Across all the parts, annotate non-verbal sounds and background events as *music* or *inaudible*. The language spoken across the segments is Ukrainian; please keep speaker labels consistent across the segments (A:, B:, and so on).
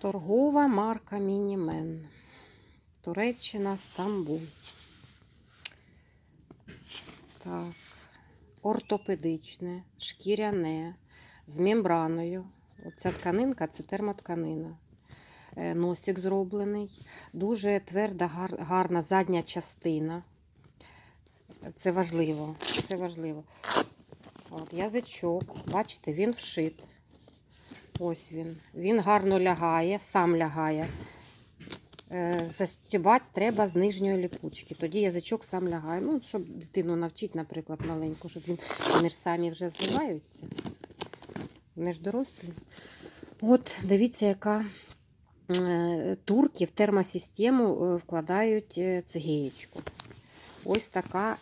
A: Торгова марка Мінімен. Туреччина, Стамбул. Так. Ортопедичне, шкіряне, з мембраною. Оця тканинка це термотканина. Е, Носик зроблений. Дуже тверда, гарна задня частина. Це важливо. Це важливо. От, язичок, бачите, він вшит. Ось він. Він гарно лягає, сам лягає. Е, Застібати треба з нижньої ліпучки. Тоді язичок сам лягає. Ну, щоб дитину навчити, наприклад, маленьку, щоб він. Вони ж самі вже зливаються. Вони ж дорослі. От, дивіться, яка е, турки в термосистему е, вкладають цигеєчку. Ось така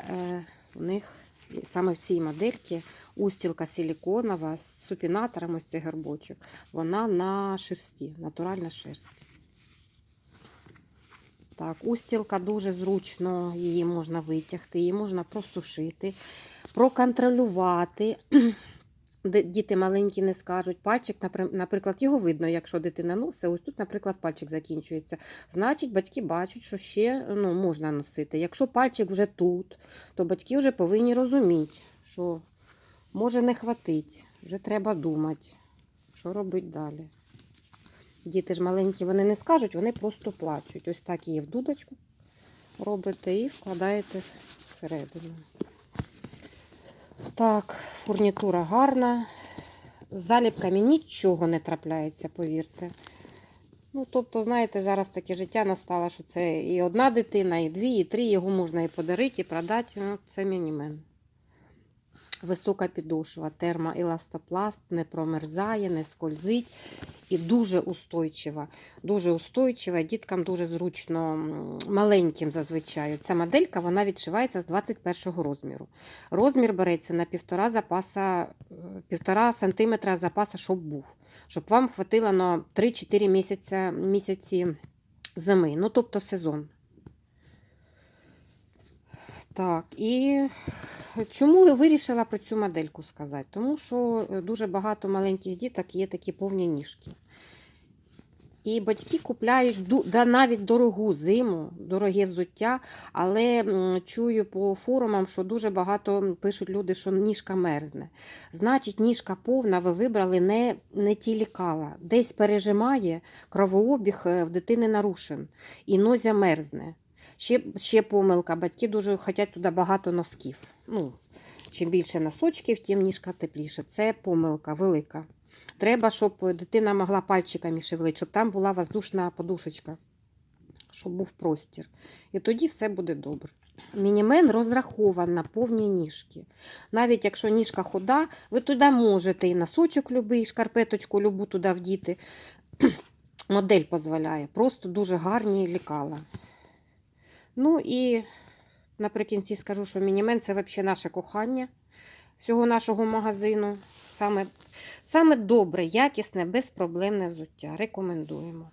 A: у них саме в цій модельці устілка силіконова з супінатором, ось цей горбочок. Вона на шерсті, натуральна шерсть. Так, устілка дуже зручно, її можна витягти, її можна просушити, проконтролювати. *clears throat* Діти маленькі не скажуть. Пальчик, наприклад, його видно, якщо дитина носить. Ось тут, наприклад, пальчик закінчується. Значить, батьки бачать, що ще ну, можна носити. Якщо пальчик вже тут, то батьки вже повинні розуміти, що може не хватить, вже треба думати, що робити далі. Діти ж маленькі, вони не скажуть, вони просто плачуть. Ось так її в дудочку робите і вкладаєте всередину. Так, фурнітура гарна. З заліпками нічого не трапляється, повірте. Ну, тобто, знаєте, зараз таке життя настало, що це і одна дитина, і дві, і три, його можна і подарити, і продати. Ну, це мінімен. Висока підошва, термоеластопласт, не промерзає, не скользить і дуже устойчива. Дуже устойчива, діткам дуже зручно маленьким зазвичай. Ця моделька вона відшивається з 21 розміру. Розмір береться на півтора запаса, е, півтора сантиметра запаса, щоб був, щоб вам хватило на 3-4 місяця, місяці зими, ну тобто сезон. Так, і чому я вирішила про цю модельку сказати? Тому що е, дуже багато маленьких діток є такі повні ніжки. І батьки купляють да, навіть дорогу зиму, дороге взуття, але чую по форумам, що дуже багато пишуть люди, що ніжка мерзне. Значить, ніжка повна, ви вибрали не, не ті лікала. Десь пережимає, кровообіг е, в дитини нарушен, і нозя мерзне. Ще, ще помилка. Батьки дуже хочуть туди багато носків. Ну, чим більше носочків, тим ніжка тепліше. Це помилка велика. Треба, щоб дитина могла пальчиками шевелити, щоб там була воздушна подушечка, щоб був простір. І тоді все буде добре. Мінімен розрахований на повні ніжки. Навіть якщо ніжка худа, ви туди можете і носочок любий, і шкарпеточку любу туди вдіти. Модель дозволяє. Просто дуже гарні лікала. Ну і наприкінці скажу, що мінімен це взагалі наше кохання всього нашого магазину. Саме, саме добре, якісне, безпроблемне взуття. Рекомендуємо.